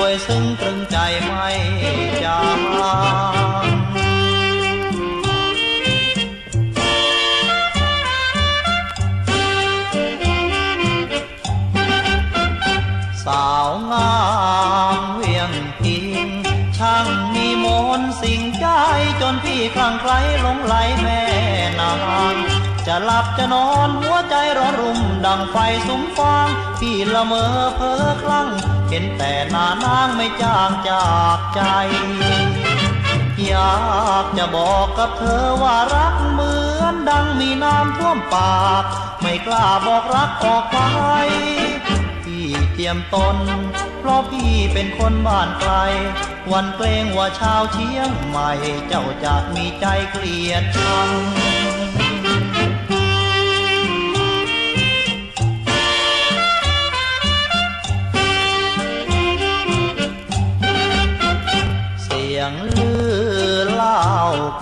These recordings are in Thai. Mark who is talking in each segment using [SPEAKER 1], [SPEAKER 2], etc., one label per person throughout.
[SPEAKER 1] วยซึ้งตรึงใจไม่จางสาวงามเวียงพิงช่างมีมนสิ่งใจจนพี่คลั่งไคล้หลงไหลแม่นาง จะหลับจะนอนหัวใจร้อนรุ่มดังไฟสุมฟางพี่ละเมอเพ้อคลั่ง เห็นแต่นานางไม่จางจากใจ อยากจะบอกกับเธอว่ารักเหมือนดังมีน้ำท่วมปาก ไม่กล้าบอกรักออกไปพี่เตรียมตน เพราะพี่เป็นคนบ้านไกล วันเกรงว่าชาวเชียงใหม่ เจ้าจะมีใจเกลียดชัง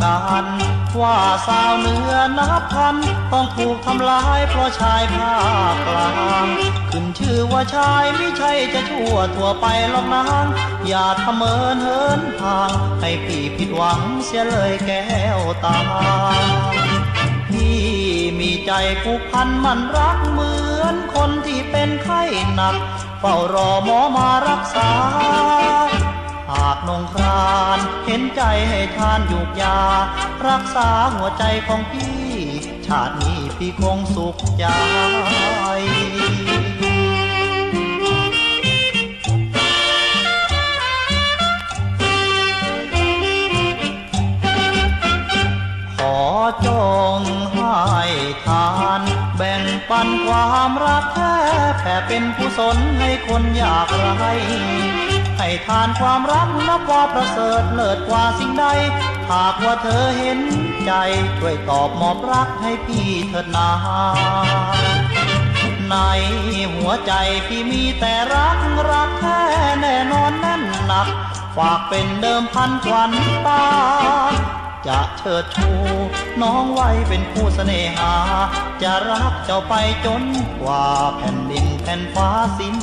[SPEAKER 1] กันว่าสาวเหนือนับพัน ต้องถูกทำลายเพราะชายภาคกลางขึ้นชื่อว่าชายไม่ใช่จะชั่วทั่วไปหรอกนางอย่าทำเมินเหินทาง ให้พี่ผิดหวังเสียเลยแก้วตาพี่มีใจผูกพันมันรักเหมือนคนที่เป็นไข้หนัก เฝ้ารอหมอมารักษาากนงครานเห็นใจให้ทานหยูกยา รักษาหัวใจของพี่ ชาตินี้พี่คงสุขใจขอจงให้ทาน แบ่งปันความรักแท้แผ่เป็นกุศลให้คนอยากไร ให้ทานความรักนับว่าประเสริฐเลิศกว่าสิ่งใด หากว่าเธอเห็นใจ ช่วยตอบมอบรักให้พี่เถิดนาในหัวใจพี่มีแต่รักรักแท้แน่นอนแน่นหนัก ฝากเป็นเดิมพันควันตา จะเชิดชูน้องไว้เป็นคู่เสน่หา จะรักเจ้าไปจนกว่าแผ่นดินแผ่นฟ้าสิ้น